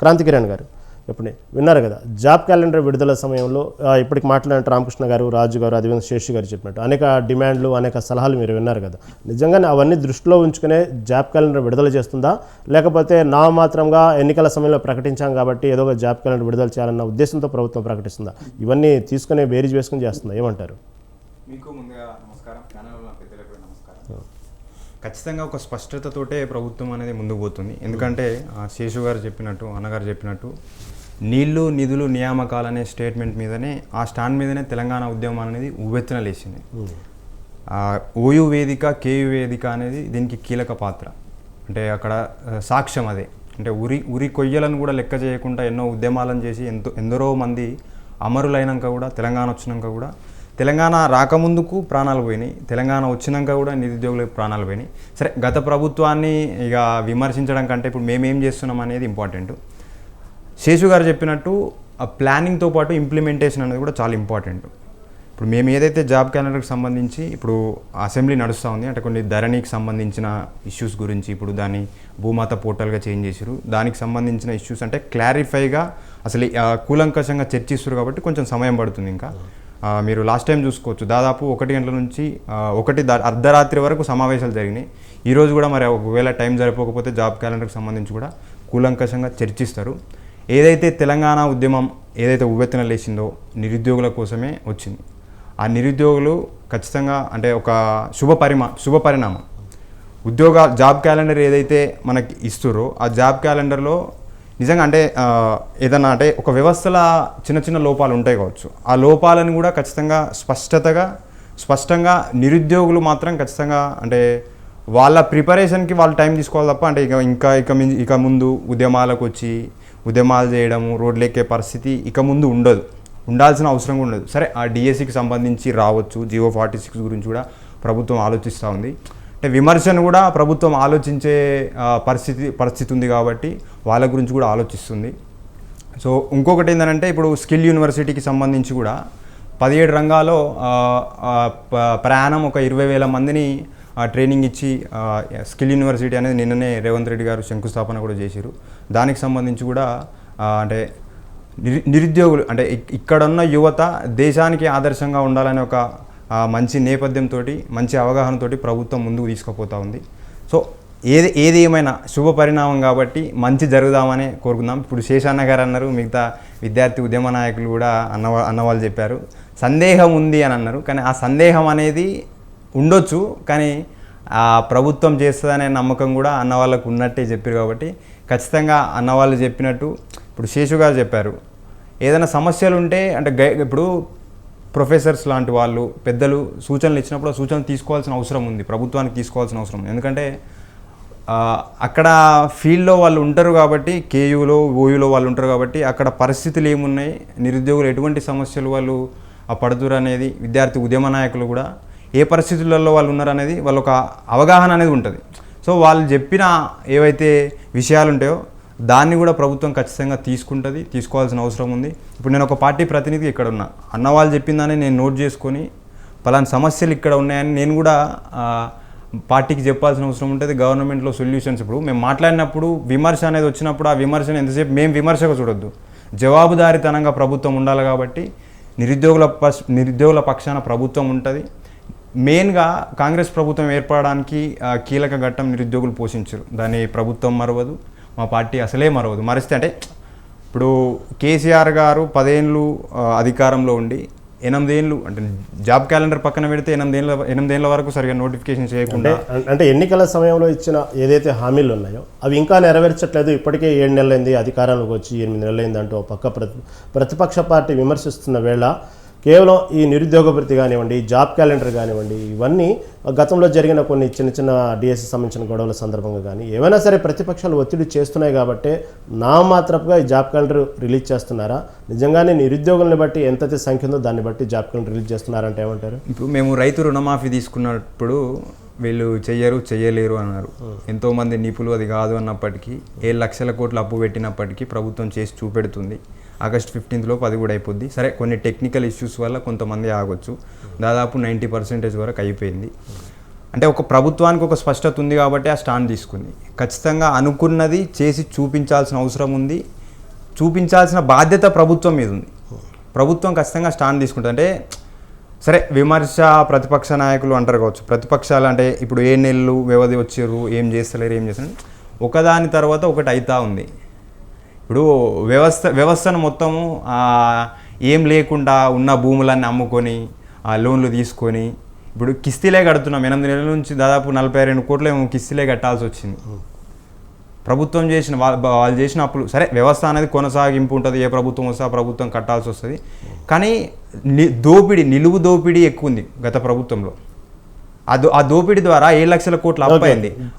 క్రాంతి కిరణ్ గారు. ఇప్పుడు విన్నారు కదా. జాబ్ క్యాలెండర్ విడుదల సమయంలో ఇప్పటికి మాట్లాడిన రామకృష్ణ గారు రాజు గారు అదేవిధంగా శేషు గారు చెప్పినట్టు అనేక డిమాండ్లు అనేక సలహాలు మీరు విన్నారు కదా. నిజంగానే అవన్నీ దృష్టిలో ఉంచుకునే జాబ్ క్యాలెండర్ విడుదల చేస్తుందా? లేకపోతే నా మాత్రంగా ఎన్నికల సమయంలో ప్రకటించాం కాబట్టి ఏదో ఒక జాబ్ క్యాలెండర్ విడుదల చేయాలన్న ఉద్దేశంతో ప్రభుత్వం ప్రకటిస్తుందా? ఇవన్నీ తీసుకునే బేరీజ్ వేసుకుని చేస్తుందా? ఏమంటారు? మీకు ముందుగా నమస్కారం. నమస్కారం. ఖచ్చితంగా ఒక స్పష్టతతోటే ప్రభుత్వం అనేది ముందుకు పోతుంది. ఎందుకంటే శేషు గారు చెప్పినట్టు అన్నగారు చెప్పినట్టు నీళ్ళు నిధులు నియామకాలు అనే స్టేట్మెంట్ మీదనే ఆ స్టాండ్ మీదనే తెలంగాణ ఉద్యమం అనేది ఉవ్వెత్తున లేచింది. ఓయు వేదిక కేయు వేదిక అనేది దీనికి కీలక పాత్ర. అంటే అక్కడ సాక్ష్యం అదే. అంటే ఉరి ఉరి కొయ్యలను కూడా లెక్క చేయకుండా ఎన్నో ఉద్యమాలను చేసి ఎంతో ఎందరో మంది అమరులైనాక కూడా తెలంగాణ వచ్చినాక కూడా తెలంగాణ రాకముందుకు ప్రాణాలు పోయినాయి. తెలంగాణ వచ్చినాక కూడా నిరుద్యోగులకు ప్రాణాలు పోయినాయి. సరే గత ప్రభుత్వాన్ని ఇక విమర్శించడం కంటే ఇప్పుడు మేమేం చేస్తున్నాం అనేది ఇంపార్టెంట్. శేషు గారు చెప్పినట్టు ఆ ప్లానింగ్తో పాటు ఇంప్లిమెంటేషన్ అనేది కూడా చాలా ఇంపార్టెంట్. ఇప్పుడు మేము ఏదైతే జాబ్ క్యాలెండర్కి సంబంధించి ఇప్పుడు అసెంబ్లీ నడుస్తూ ఉంది అంటే కొన్ని ధరణికి సంబంధించిన ఇష్యూస్ గురించి ఇప్పుడు దాన్ని భూమాత పోర్టల్గా చేంజ్ చేశారు దానికి సంబంధించిన ఇష్యూస్ అంటే క్లారిఫైగా అసలు ఈ, కూలంకషంగా చర్చిస్తారు కాబట్టి కొంచెం సమయం పడుతుంది ఇంకా. మీరు లాస్ట్ టైం చూసుకోవచ్చు. దాదాపు ఒకటి గంటల నుంచి ఒకటి అర్ధరాత్రి వరకు సమావేశాలు జరిగినాయి. ఈరోజు కూడా మరి ఒకవేళ టైం సరిపోకపోతే జాబ్ క్యాలెండర్కి సంబంధించి కూడా కూలంకషంగా చర్చిస్తారు. ఏదైతే తెలంగాణ ఉద్యమం ఏదైతే ఉవ్వెత్తన లేచిందో నిరుద్యోగుల కోసమే వచ్చింది. ఆ నిరుద్యోగులు ఖచ్చితంగా అంటే ఒక శుభ పరిమా శుభ పరిణామం. ఉద్యోగ జాబ్ క్యాలెండర్ ఏదైతే మనకి ఇస్తురో ఆ జాబ్ క్యాలెండర్లో నిజంగా అంటే ఏదన్నా అంటే ఒక వ్యవస్థలో చిన్న చిన్న లోపాలు ఉంటాయి కావచ్చు. ఆ లోపాలను కూడా ఖచ్చితంగా స్పష్టతగా స్పష్టంగా నిరుద్యోగులు మాత్రం ఖచ్చితంగా అంటే వాళ్ళ ప్రిపరేషన్కి వాళ్ళు టైం తీసుకోవాలి తప్ప అంటే ఇక ఇంకా ఇక మిం- ఇక ముందు ఉద్యమాలకు వచ్చి ఉద్యమాలు చేయడము రోడ్లు ఎక్కే పరిస్థితి ఇక ముందు ఉండదు. ఉండాల్సిన అవసరం కూడా ఉండదు. సరే ఆ డిఎస్సికి సంబంధించి రావచ్చు. జియో ఫార్టీ సిక్స్ గురించి కూడా ప్రభుత్వం ఆలోచిస్తూ ఉంది. అంటే విమర్శను కూడా ప్రభుత్వం ఆలోచించే పరిస్థితి పరిస్థితి ఉంది కాబట్టి వాళ్ళ గురించి కూడా ఆలోచిస్తుంది. సో ఇంకొకటి ఏంటంటే ఇప్పుడు స్కిల్ యూనివర్సిటీకి సంబంధించి కూడా పదిహేడు రంగాల్లో ప్రయాణం ఒక ఇరవై వేల మందిని ట్రైనింగ్ ఇచ్చి స్కిల్ యూనివర్సిటీ అనేది నిన్ననే రేవంత్ రెడ్డి గారు శంకుస్థాపన కూడా చేశారు దానికి సంబంధించి కూడా అంటే నిరుద్యోగులు అంటే ఇక్కడున్న యువత దేశానికి ఆదర్శంగా ఉండాలనే ఒక మంచి నేపథ్యంతో మంచి అవగాహనతోటి ప్రభుత్వం ముందుకు తీసుకుపోతా ఉంది. సో ఏది ఏది ఏమైనా శుభ పరిణామం కాబట్టి మంచి జరుగుదామనే కోరుకుందాం. ఇప్పుడు శేషాన్న గారు అన్నారు మిగతా విద్యార్థి ఉద్యమ నాయకులు కూడా అన్న అన్నవాళ్ళు చెప్పారు. సందేహం ఉంది అని అన్నారు. కానీ ఆ సందేహం అనేది ఉండొచ్చు కానీ ఆ ప్రభుత్వం చేస్తుందనే నమ్మకం కూడా అన్నవాళ్ళకు ఉన్నట్టే చెప్పారు కాబట్టి ఖచ్చితంగా అన్నవాళ్ళు చెప్పినట్టు ఇప్పుడు శేషు గారు చెప్పారు. ఏదైనా సమస్యలు ఉంటే అంటే గై ఇప్పుడు ప్రొఫెసర్స్ లాంటి వాళ్ళు పెద్దలు సూచనలు ఇచ్చినప్పుడు ఆ సూచనలు తీసుకోవాల్సిన అవసరం ఉంది ప్రభుత్వానికి తీసుకోవాల్సిన అవసరం ఉంది. ఎందుకంటే అక్కడ ఫీల్డ్లో వాళ్ళు ఉంటారు కాబట్టి కేయూలో ఓయూలో వాళ్ళు ఉంటారు కాబట్టి అక్కడ పరిస్థితులు ఏమున్నాయి నిరుద్యోగులు ఎటువంటి సమస్యలు వాళ్ళు పడుతురు అనేది విద్యార్థి ఉద్యమ నాయకులు కూడా ఏ పరిస్థితులలో వాళ్ళు ఉన్నారనేది వాళ్ళ ఒక అవగాహన అనేది ఉంటుంది. సో వాళ్ళు చెప్పిన ఏవైతే విషయాలు ఉంటాయో దాన్ని కూడా ప్రభుత్వం ఖచ్చితంగా తీసుకుంటుంది తీసుకోవాల్సిన అవసరం ఉంది. ఇప్పుడు నేను ఒక పార్టీ ప్రతినిధి ఇక్కడ ఉన్నా. అన్న వాళ్ళు చెప్పిందని నేను నోట్ చేసుకొని పలానా సమస్యలు ఇక్కడ ఉన్నాయని నేను కూడా పార్టీకి చెప్పాల్సిన అవసరం ఉంటుంది. గవర్నమెంట్లో సొల్యూషన్స్ ఇప్పుడు మేము మాట్లాడినప్పుడు విమర్శ అనేది వచ్చినప్పుడు ఆ విమర్శను ఎంతసేపు మేము విమర్శగా చూడొద్దు. జవాబుదారీతనంగా ప్రభుత్వం ఉండాలి కాబట్టి నిరుద్యోగుల పక్ష నిరుద్యోగుల పక్షాన ప్రభుత్వం ఉంటుంది. మెయిన్గా కాంగ్రెస్ ప్రభుత్వం ఏర్పడడానికి కీలక ఘట్టం నిరుద్యోగులు పోషించరు. దాన్ని ప్రభుత్వం మరవదు. మా పార్టీ అసలే మరవదు. మరిస్తే అంటే ఇప్పుడు కేసీఆర్ గారు పదేళ్ళు అధికారంలో ఉండి ఎనిమిదేళ్ళు అంటే జాబ్ క్యాలెండర్ పక్కన పెడితే ఎనిమిదేళ్ళ ఎనిమిదేళ్ళ వరకు సరిగా నోటిఫికేషన్ చేయకుండా అంటే ఎన్నికల సమయంలో ఇచ్చిన ఏదైతే హామీలు ఉన్నాయో అవి ఇంకా నెరవేర్చట్లేదు. ఇప్పటికే ఏడు నెలలైంది అధికారంలోకి వచ్చి ఎనిమిది నెలలైంది అంటూ ఒక పక్క ప్రతి ప్రతిపక్ష పార్టీ విమర్శిస్తున్న వేళ కేవలం ఈ నిరుద్యోగ భృతి కానివ్వండి జాబ్ క్యాలెండర్ కానివ్వండి ఇవన్నీ గతంలో జరిగిన కొన్ని చిన్న చిన్న డిఎస్సి సంబంధించిన గొడవల సందర్భంగా కానీ ఏమైనా సరే ప్రతిపక్షాలు ఒత్తిడి చేస్తున్నాయి కాబట్టి నా మాత్రపుగా ఈ జాబ్ క్యాలెండర్ రిలీజ్ చేస్తున్నారా? నిజంగానే నిరుద్యోగుల్ని బట్టి ఎంతైతే సంఖ్య ఉందో దాన్ని బట్టి జాబ్ క్యాలెండర్ రిలీజ్ చేస్తున్నారంటే ఏమంటారు? ఇప్పుడు మేము రైతు రుణమాఫీ తీసుకున్నప్పుడు వీళ్ళు చెయ్యరు చెయ్యలేరు అన్నారు. ఎంతోమంది నిపులు అది కాదు అన్నప్పటికీ ఏడు లక్షల కోట్లు అప్పు పెట్టినప్పటికీ ప్రభుత్వం చేసి చూపెడుతుంది. ఆగస్ట్ ఫిఫ్టీన్త్లోపు అది కూడా అయిపోద్ది. సరే కొన్ని టెక్నికల్ ఇష్యూస్ వల్ల కొంతమంది ఆగొచ్చు. దాదాపు నైంటీ పర్సెంటేజ్ వరకు అయిపోయింది. అంటే ఒక ప్రభుత్వానికి ఒక స్పష్టత ఉంది కాబట్టి ఆ స్టాండ్ తీసుకుంది. ఖచ్చితంగా అనుకున్నది చేసి చూపించాల్సిన అవసరం ఉంది. చూపించాల్సిన బాధ్యత ప్రభుత్వం మీద ఉంది. ప్రభుత్వం ఖచ్చితంగా స్టాండ్ తీసుకుంటుంది. అంటే సరే విమర్శ ప్రతిపక్ష నాయకులు అంటారు కావచ్చు. ప్రతిపక్షాలు అంటే ఇప్పుడు ఏ నెలలు వ్యవధి వచ్చారు ఏం చేస్తలేరు ఏం చేస్తారు ఒకదాని తర్వాత ఒకటి అవుతా ఉంది. ఇప్పుడు వ్యవస్థ వ్యవస్థను మొత్తము ఏం లేకుండా ఉన్న భూములన్నీ అమ్ముకొని ఆ లోన్లు తీసుకొని ఇప్పుడు కిస్తీలే కడుతున్నాం. ఎనిమిది నెలల నుంచి దాదాపు నలభై రెండు కోట్లు ఏమో కిస్తీలే కట్టాల్సి వచ్చింది. ప్రభుత్వం చేసిన వాళ్ళు చేసిన అప్పులు సరే వ్యవస్థ అనేది కొనసాగింపు ఉంటుంది. ఏ ప్రభుత్వం వస్తే ఆ ప్రభుత్వం కట్టాల్సి వస్తుంది. కానీ ని- దోపిడీ నిలువు దోపిడీ ఎక్కువ ఉంది గత ప్రభుత్వంలో. ఆ దో ఆ దోపిడీ ద్వారా ఏడు లక్షల కోట్లు అప్పు Okay. అయింది.